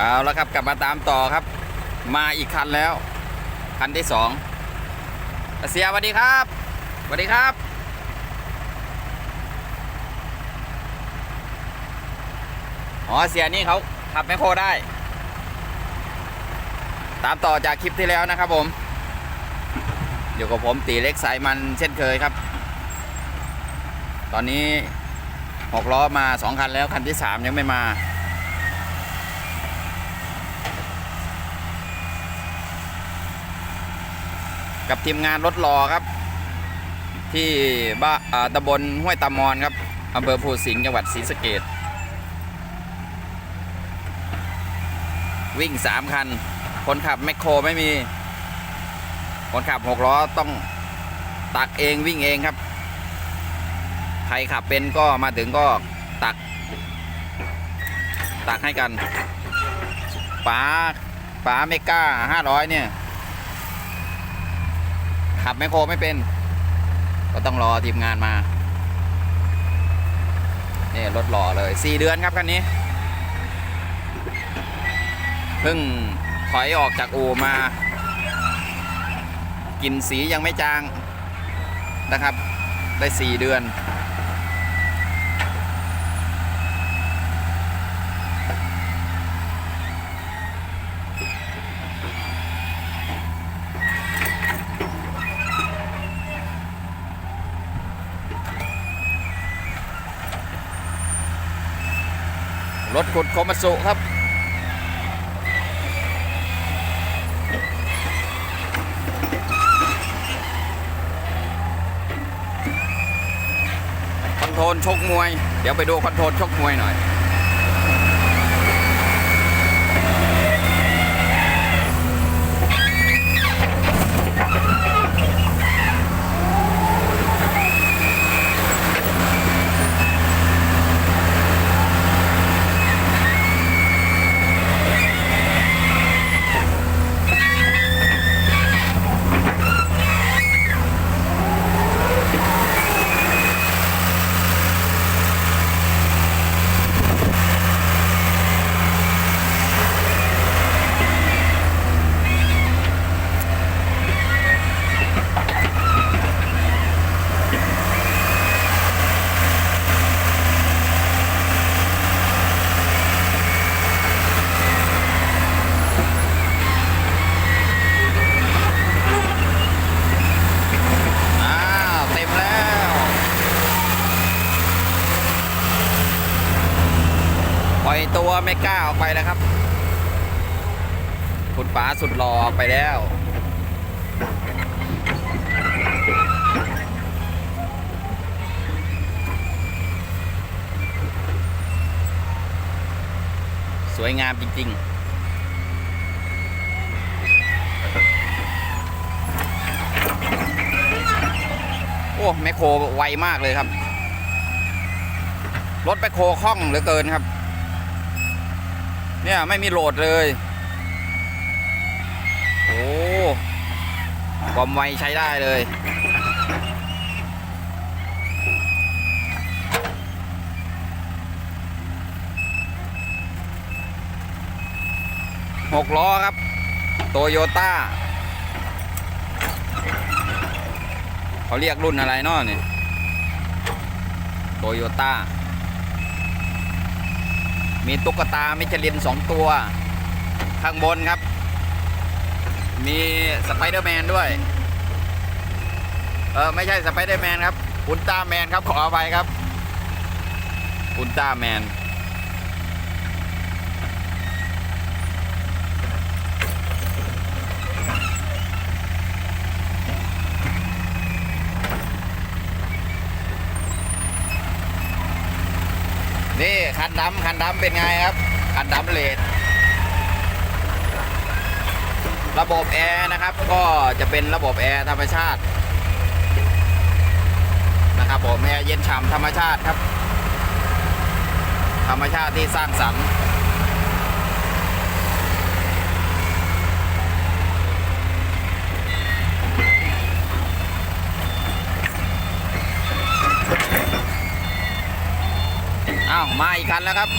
เอาแล้วครับกลับมาตามต่อครับ มาอีกคันแล้ว คันที่สองเสียสวัสดีครับสวัสดีครับ อ๋อเสียนี่เขาขับแมคโครได้ ตามต่อจากคลิปที่แล้วนะครับผม อยู่กับผมตีเล็กสายมันเช่นเคยครับ ตอนนี้หกล้อมาสองคันแล้วคันที่สามยังไม่มา กับทีมงานรถรอครับ ที่บ้านตำบลห้วยตามอนครับอำเภอภูสิงห์จังหวัดศรีสะเกดวิ่งสามคัน คนขับแมคโครไม่มี คนขับหกล้อต้องตักเองวิ่งเองครับ ใครขับเป็นก็มาถึงก็ตัก ตักให้กันป๋าป๋าเมก้าห้าร้อยเนี่ย ขับแมคโครไม่เป็น ก็ต้องรอทีมงานมานี่รถหล่อเลยสี่เดือนครับคันนี้เพิ่งถอยออกจากอู่มา กินสียังไม่จางนะครับ ได้สี่เดือน รถขุดโคมาสุครับ คอนโทรลชกมวย เดี๋ยวไปดูคอนโทรลชกมวยหน่อย อ้าวเต็มแล้ว ปล่อยตัวไม่ ก้าออกไปแล้วครับ คุณป๋าสุดหล่อออกไปแล้ว สวยงามจริง ๆโอ้แมคโครไวมากเลยครับ รถแมคโครคล่องเหลือเกินครับ เนี่ยไม่มีโหลดเลย โอ้ความไวใช้ได้เลย หกล้อครับ โตโยต้า เขาเรียกรุ่นอะไรเนาะเนี่ยโตโยต้า มีตุ๊กตามิชลินสองตัว ข้างบนครับ มีสไปเดอร์แมนด้วย เออไม่ใช่สไปเดอร์แมนครับอุลตร้าแมนครับขออภัยครับอุลตร้าแมน นี่คันดำคันดำเป็นไงครับ คันดำเลดระบบแอร์นะครับ ก็จะเป็นระบบแอร์ธรรมชาตินะครับผมแอร์เย็นฉ่ำธรรมชาติครับ ธรรมชาติที่สร้างสรรค์าวมาอีกคันแล้วครับ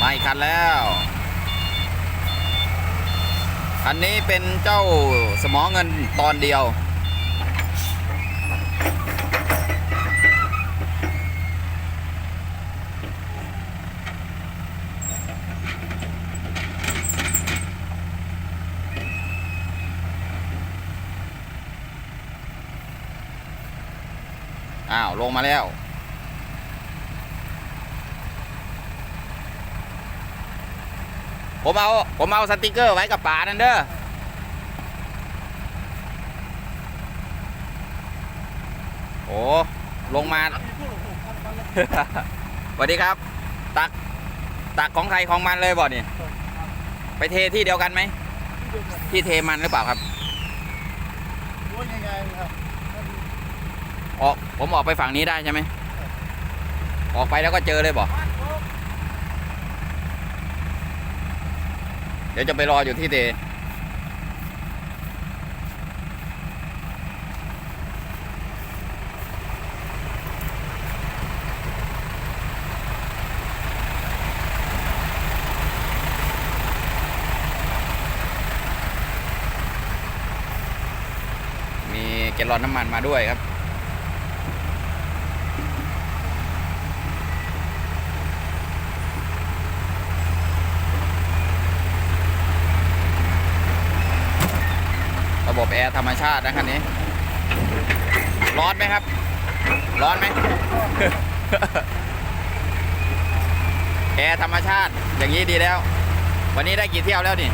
มาอีกคันแล้ว คันนี้เป็นเจ้าสมอเงินตอนเดียว อ้าว ลงมาแล้ว ผมเอา ผมเอาสติกเกอร์ไว้กับป๋านั่นเด้อโอ้ลงมาสวัสดีครับ ตัก ตักของใครของมันเลยบ่เนี่ยไปเทที่เดียวกันไหม ที่เทมันหรือเปล่าครับว่ายังไงครับ ออกผมออกไปฝั่งนี้ได้ใช่ไหมออกไปแล้วก็เจอเลยบ่เดี๋ยวจะไปรออยู่ที่เทมีแกลลอนน้ำมันมาด้วยครับ ระบบแอร์ธรรมชาตินะคันนี้ ร้อนไหมครับ ร้อนไหมแอร์ธรรมชาติอย่างนี้ดีแล้ว วันนี้ได้กี่เที่ยวแล้วนี่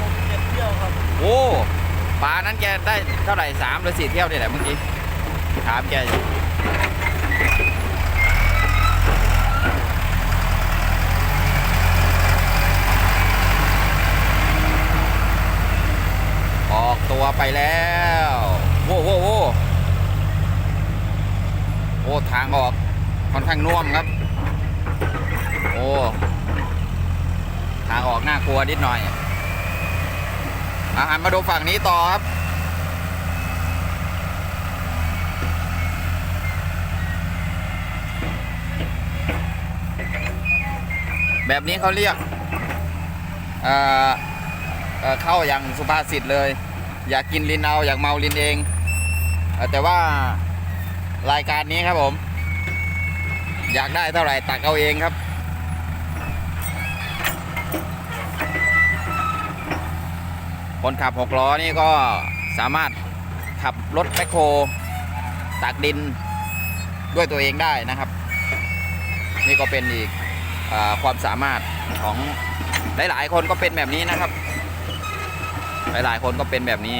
ผมเจ็ดเที่ยวครับโอ้ปลานั้นแกได้เท่าไหร่สามหรือสี่เที่ยวนี่แหละเมื่อกี้ถามแกอยู่ออกตัว ไปแล้วโว้โว้โว้โอ้ทางออกค่อนข้างน่วมครับ โอ้ทางออกน่ากลัวนิดหน่อยอาหารมาดูฝั่งนี้ต่อครับแบบนี้เขาเรียกเอ่อเอ่อเข้าอย่างสุภาษิตเลย อยากกินลินเอาอยากเมาลินเอง แต่ว่ารายการนี้ครับผม อยากได้เท่าไหร่ตักเอาเองครับ คนขับหกล้อนี่ก็สามารถขับรถแมคโครตักดินด้วยตัวเองได้นะครับ นี่ก็เป็นอีกอความสามารถของหลาย ๆ คนก็เป็นแบบนี้นะครับ หลายๆคนก็เป็นแบบนี้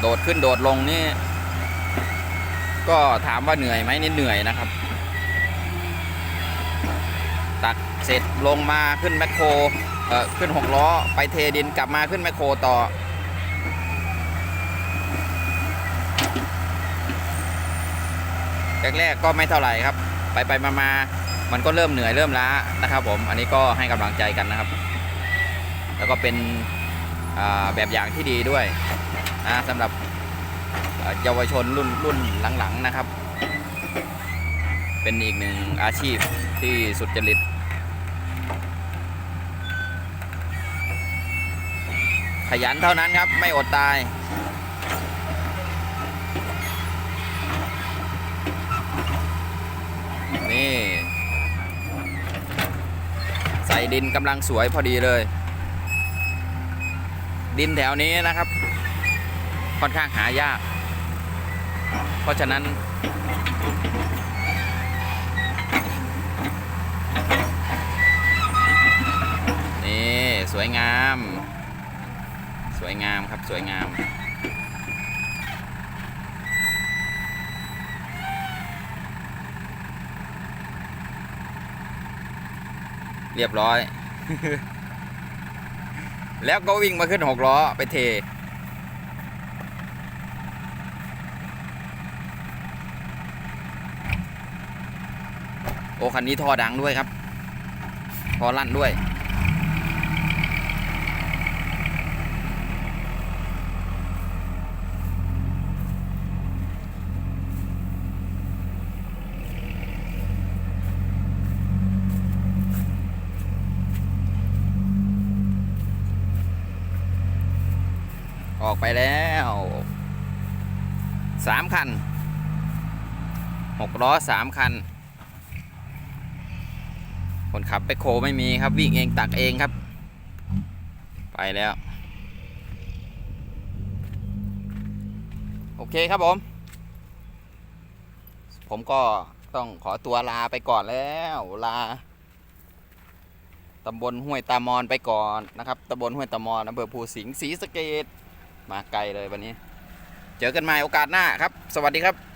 โดดขึ้นโดดลงนี่ ก็ถามว่าเหนื่อยไหมนี่เหนื่อยนะครับ ตักเสร็จลงมาขึ้นแมคโครเอ่อขึ้นหกล้อไปเทดินกลับมาขึ้นแมคโครต่อแรกๆก็ไม่เท่าไหร่ครับ ไปไปมามามันก็เริ่มเหนื่อยเริ่มล้านะครับ ผมอันนี้ก็ให้กำลังใจกันนะครับ แล้วก็เป็นแบบอย่างที่ดีด้วยนะสำหรับเอ่อเยาวชนรุ่นรุ่นหลังๆนะครับ เป็นอีกหนึ่งอาชีพที่สุดจริตขยันเท่านั้นครับ ไม่อดตาย นี่ใส่ดินกำลังสวยพอดีเลย ดินแถวนี้นะครับ ค่อนข้างหายาก เพราะฉะนั้น นี่ สวยงาม สวยงามครับสวยงาม เรียบร้อย แล้วก็วิ่งมาขึ้นหกล้อไปเท โอ้คันนี้ท่อดังด้วยครับท่อลั่นด้วย อกไปแล้วสามคันหกล้อสามคัน คนขับไปโคไม่มีครับ วิ่งเองตักเองครับ ไปแล้ว โอเคครับผม ผมก็ต้องขอตัวลาไปก่อนแล้วลาตำบลห้วยตามอนไปก่อนนะครับตำบลห้วยตามอนอำเภอภูสิงห์ศรีสะเกด มาไกลเลยวันนี้ เจอกันใหม่โอกาสหน้าครับ สวัสดีครับ